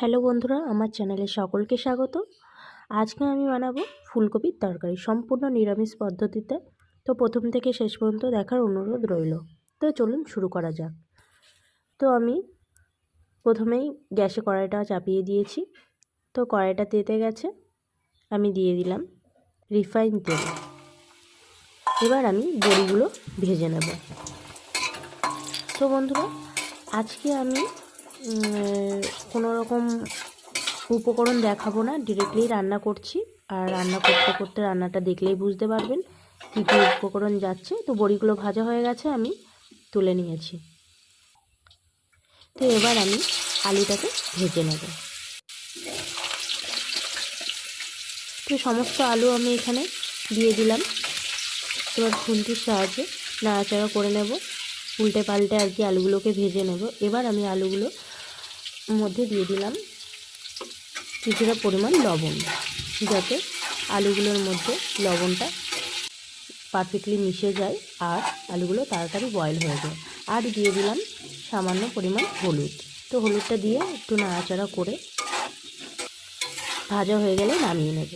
Hello বন্ধুরা, আমার চ্যানেলে সকলকে স্বাগত। আজকে আমি বানাবো ফুলকপির তরকারি সম্পূর্ণ নিরামিষ পদ্ধতিতে। তো প্রথম থেকে শেষ পর্যন্ত দেখার অনুরোধ রইল। তো চলুন শুরু করা যাক। তো আমি প্রথমেই গ্যাসে কড়াইটা চাপিয়ে দিয়েছি। তো কড়াইটা তেতে গেছে, আমি দিয়ে দিলাম রিফাইন তেল। এবার আমি বড়িগুলো ভেজে নেব। তো বন্ধুরা, আজকে আমি কোনো রকম উপকরণ দেখাবো না ডিরেক্টলি রান্না করছি। আর রান্না করতে করতে রান্নাটা দেখলেই বুঝতে পারবেন কী কী উপকরণ যাচ্ছে। তো বড়িগুলো ভাজা হয়ে গেছে, আমি তুলে নিয়েছি। তো এবার আমি আলুটাকে ভেজে নেব। তো সমস্ত আলু আমি এখানে দিয়ে দিলাম। এবার খুন্তির সাহায্যে নাড়াচাড়া করে নেব। উল্টে পাল্টে আর কি আলুগুলোকে ভেজে নেব। এবার আমি আলুগুলো মধ্যে দিয়ে দিলাম কিছুটা পরিমাণ লবণ, যাতে আলুগুলোর মধ্যে লবণটা পারফেক্টলি মিশে যায় আর আলুগুলো তাড়াতাড়ি বয়েল হয়ে যায়। আর দিয়ে দিলাম সামান্য পরিমাণ হলুদ। তো হলুদটা দিয়ে একটু নাড়াচাড়া করে ভাজা হয়ে গেলে নামিয়ে নেব।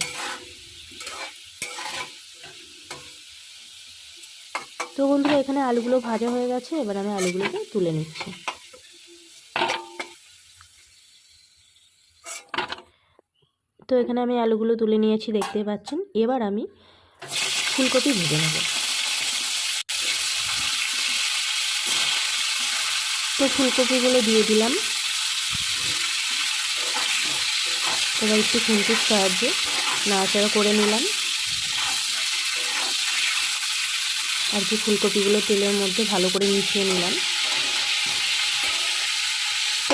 তো বন্ধুরা, এখানে আলুগুলো ভাজা হয়ে গেছে। এবার আমি আলুগুলোকে তুলে নিচ্ছি। তো এখানে আমি আলুগুলো তুলে নিয়েছি, দেখতে পাচ্ছেন। এবার আমি ফুলকপি ভেজে নেব। তো ফুলকপিগুলো দিয়ে দিলাম। এবার একটু খুন্তির সাহায্যে নাড়াচাড়া করে নিলাম। আর কি ফুলকপিগুলো তেলের মধ্যে ভালো করে মিশিয়ে নিলাম।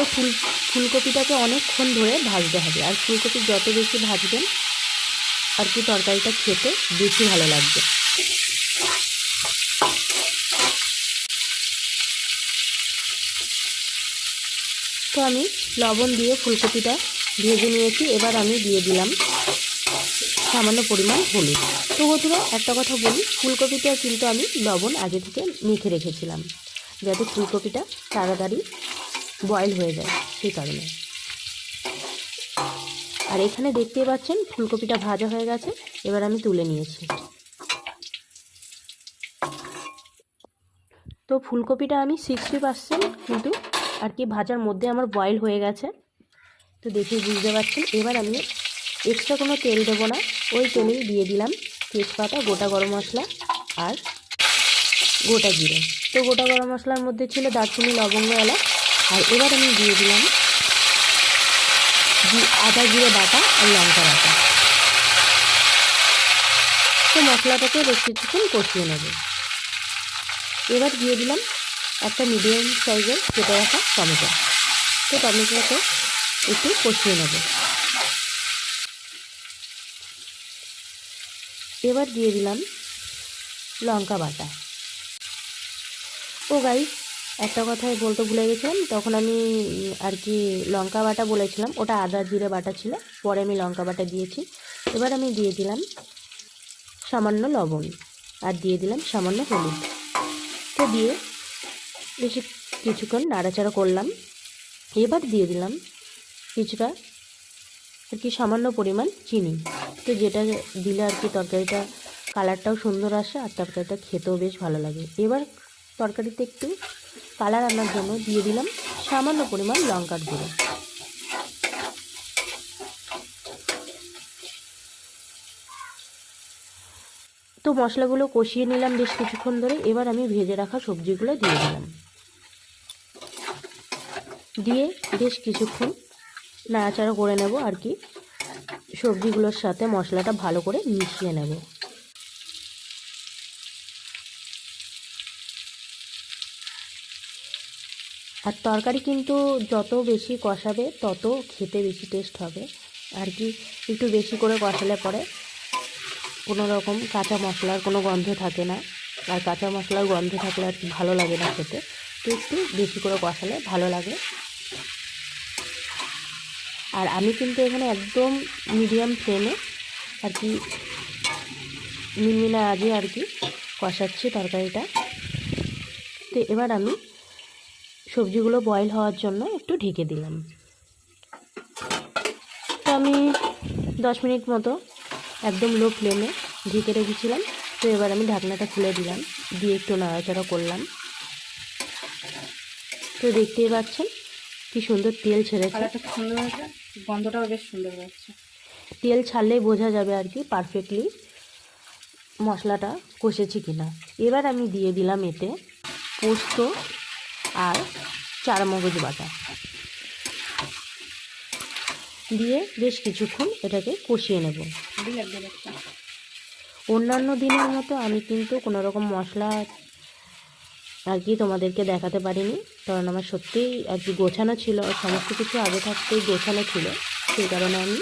তো ফুল, ফুলকপিটাকে অনেকক্ষণ ধরে ভাজতে হবে। আর ফুলকপি যত বেশি ভাজবেন, আর কি তরকারিটা খেতে বেশি ভালো লাগবে। তো আমি লবণ দিয়ে ফুলকপিটা ভেজে নিয়েছি। এবার আমি দিয়ে দিলাম সামান্য পরিমাণ হলুদ। তো বন্ধুরা, একটা কথা বলি ফুলকপিটা কিন্তু আমি লবণ আগে থেকে মেখে রেখেছিলাম। যাতে ফুলকপিটা তাড়াতাড়ি বয়েল হয়ে যায়, সেই কারণে। আর এখানে দেখতে পাচ্ছেন, ফুলকপিটা ভাজা হয়ে গেছে, এবার আমি তুলে নিয়েছি। তো ফুলকপিটা আমি সিক্সটি পার্সেন্ট কিন্তু আর কি ভাজার মধ্যে আমার বয়েল হয়ে গেছে। তো দেখে বুঝতে পারছেন, এবার আমি এক্সট্রা কোনো তেল দেবো না। ওই তেলেই দিয়ে দিলাম তেজপাতা, গোটা গরম মশলা আর গোটা জিরে। তো গোটা গরম মশলার মধ্যে ছিল দারচিনি, লবঙ্গ, এলাচ। আর এবার আমি দিয়ে দিলাম আদা জিরে বাটা আর লঙ্কা বাটা। তো মশলাটাকে বেশ কিছুক্ষণ কষিয়ে নেব। এবার দিয়ে দিলাম একটা মিডিয়াম সাইজের কেটে রাখা টমেটো। তো টমেটোটাকে একটু কষিয়ে নেব। এবার দিয়ে দিলাম লঙ্কা বাটা। ও গাই একটা কথাই বলতে ভুলে গেছিলাম, তখন আমি আর কি লঙ্কা বাটা বলেছিলাম, ওটা আদা জিরে বাটা ছিল, পরে আমি লঙ্কা বাটা দিয়েছি, এবার আমি দিয়ে দিলাম সামান্য লবণ, আর দিয়ে দিলাম সামান্য হলুদ। তো দিয়ে বেশি কিছুক্ষণ নাড়াচাড়া করলাম, এবার দিয়ে দিলাম কিছুটা, আর কি সামান্য পরিমাণ চিনি। তো যেটা দিলে আর কি তরকারিটা কালারটাও সুন্দর আসে, আর তরকারিটা খেতেও বেশ ভালো লাগে। এবার তরকারিতে একটু কালার আনার জন্য দিয়ে দিলাম সামান্য পরিমাণ লঙ্কার গুঁড়ো। তো মশলাগুলো কষিয়ে নিলাম বেশ কিছুক্ষণ ধরে, এবার আমি ভেজে রাখা সবজিগুলো দিয়ে দিলাম। দিয়ে বেশ কিছুক্ষণ নাড়াচাড়া করে নেব আর কি, সবজিগুলোর সাথে মশলাটা ভালো করে মিশিয়ে নেব। আর তরকারি কিন্তু যত বেশি কষাবে, তত খেতে বেশি টেস্ট হবে। আর কি, একটু বেশি করে কষালে পরে কোনো রকম কাঁচা মশলার কোনো গন্ধ থাকে না। আর কাঁচা মশলার গন্ধ থাকলে আর ভালো লাগে না খেতে। তো একটু বেশি করে কষালে ভালো লাগে। আর আমি কিন্তু এখানে একদম মিডিয়াম ফ্লেমে আর কি মিনমিনা আগে আর কি কষাচ্ছি তরকারিটা। তো এবার আমি সবজিগুলো বয়েল হওয়ার জন্য একটু ঢেকে দিলাম। তো আমি দশ মিনিট মতো একদম লো ফ্লেমে ঢেকে রেখেছিলাম। তো এবার আমি ঢাকনাটা খুলে দিলাম দিয়ে একটু নাড়াচাড়া করলাম। তো দেখতেই পাচ্ছেন কি সুন্দর তেল ছেড়েছে। সুন্দর হয়েছে গন্ধটাও বেশ সুন্দর হয়েছে। তেল ছাড়লেই বোঝা যাবে আর কি পারফেক্টলি মশলাটা কষেছি কিনা। এবার আমি দিয়ে দিলাম এতে পোস্ত আর চারমগজ বাটা। দিয়ে বেশ কিছুক্ষণ এটাকে কষিয়ে নেব। অন্যান্য দিনের মতো আমি কিন্তু কোনো রকম মশলা আর কি তোমাদেরকে দেখাতে পারিনি, কারণ আমার সত্যিই আর কি গোছানো ছিল, আর সমস্ত কিছু আগে থাকতেই গোছানো ছিল, সেই কারণে আমি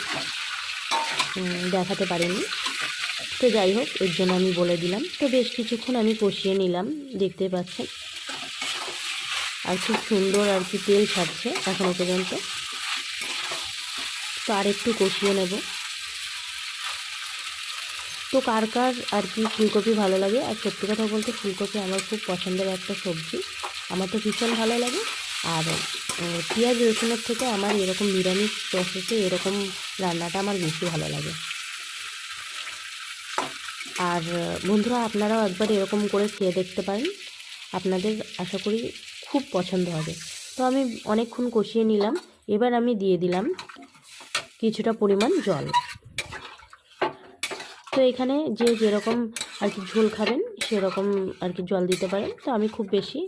দেখাতে পারিনি। তো যাই হোক, এর জন্য আমি বলে দিলাম। তো বেশ কিছুক্ষণ আমি কষিয়ে নিলাম, দেখতে পাচ্ছেন। আর খুব সুন্দর আর কি তেল ছাড়ছে এখনও পর্যন্ত। তো আর একটু কষিয়ে নেব। তো কার কার আর কি ফুলকপি ভালো লাগে? আর সত্যি কথা বলতে ফুলকপি আমার খুব পছন্দের একটা সবজি। আমার তো ভীষণ ভালো লাগে। আর পেঁয়াজ রসুনের থেকে আমার এরকম নিরামিষ প্রসেসে এরকম রান্নাটা আমার বেশি ভালো লাগে। আর, বন্ধুরা, আপনারাও একবার এরকম করে খেয়ে দেখতে পারেন। আপনাদের আশা করি খুব পছন্দ হবে। তো আমি অনেকক্ষণ কষিয়ে নিলাম। এবার আমি দিয়ে দিলাম কিছুটা পরিমাণ জল। তো এখানে যে যেরকম আর কি ঝোল খাবেন, সেরকম আর কি জল দিতে পারেন। তো আমি খুব বেশি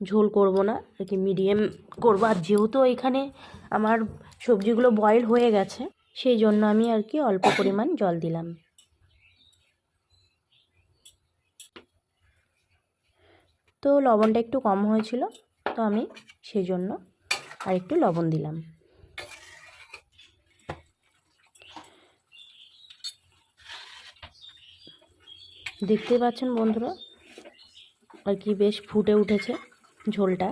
ঝোল করব না, আর কি মিডিয়াম করব। আর যেহেতু এখানে আমার সবজিগুলো বয়েল হয়ে গেছে, সেই জন্য আমি আর কি অল্প পরিমাণ জল দিলাম। তো লবণটা একটু কম হয়েছিল, তো আমি সেই জন্য আর একটু লবণ দিলাম। দেখতে পাচ্ছেন বন্ধুরা, আর কি বেশ ফুটে উঠেছে ঝোলটা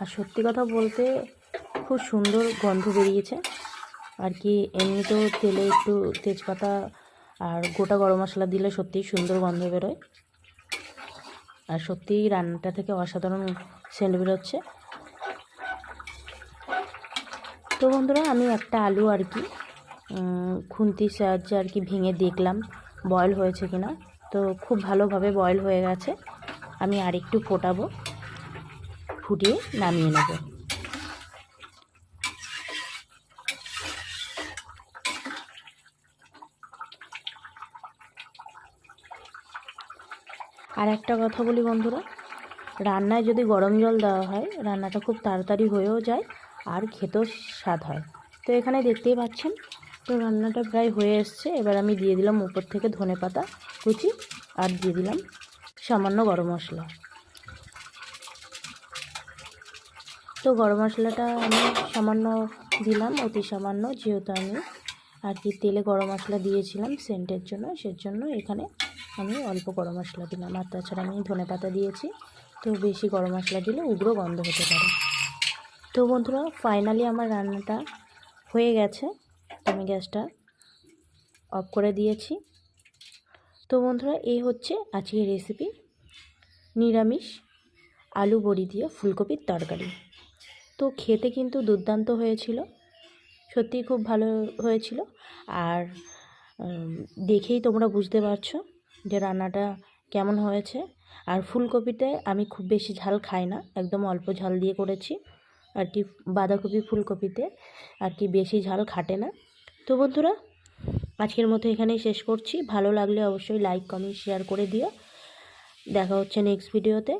আর সত্যি কথা বলতে খুব সুন্দর গন্ধ বেরিয়েছে। আর কি, এমনিতেও তেলে একটু তেজপাতা আর গোটা গরম মশলা দিলে সত্যিই সুন্দর গন্ধ বেরোয়। আর সত্যিই রান্নাটা থেকে অসাধারণ সেন্ট বেরোচ্ছে। তো বন্ধুরা, আমি একটা আলু আর কি খুন্তির সাহায্যে আর কি ভেঙে দেখলাম বয়েল হয়েছে কিনা। তো খুব ভালোভাবে বয়েল হয়ে গেছে। আমি আর একটু ফোটাবো। ফুটিয়ে নামিয়ে নেব। আর একটা কথা বলি বন্ধুরা, রান্নায় যদি গরম জল দেওয়া হয়, রান্নাটা খুব তাড়াতাড়ি হয়েও যায় আর খেতেও স্বাদ হয়। তো এখানে দেখতেই পাচ্ছেন, তো রান্নাটা প্রায় হয়ে এসছে। এবার আমি দিয়ে দিলাম উপর থেকে ধনে পাতা কুচি আর দিয়ে দিলাম সামান্য গরম মশলা। তো গরম মশলাটা আমি সামান্য দিলাম, অতি সামান্য যেহেতু আমি আর কি তেলে গরম মশলা দিয়েছিলাম সেন্টের জন্য, সেজন্য এখানে আমি অল্প গরম মশলা দিলাম। আর তাছাড়া আমি ধনে পাতা দিয়েছি, তো বেশি গরম মশলা দিলে উগ্র গন্ধ হতে পারে। তো বন্ধুরা ফাইনালি আমার রান্নাটা হয়ে গেছে। আমি গ্যাসটা অফ করে দিয়েছি। তো বন্ধুরা, এই হচ্ছে আজকের রেসিপি নিরামিষ। আলু বড়ি দিয়ে ফুলকপির তরকারি। তো খেতে কিন্তু দুর্দান্ত হয়েছিল। সত্যিই খুব ভালো হয়েছিল। আর দেখেই তোমরা বুঝতে পারছ যে রান্নাটা কেমন হয়েছে। আর ফুলকপিতে আমি খুব বেশি ঝাল খাই না, একদম অল্প ঝাল দিয়ে করেছি। আর কি বাঁধাকপি ফুলকপিতে আর কি বেশি ঝাল খাটে না। তো বন্ধুরা, আজকের মতো এখানেই শেষ করছি। ভালো লাগলে অবশ্যই লাইক কমেন্ট শেয়ার করে দিও। দেখা হচ্ছে নেক্সট ভিডিওতে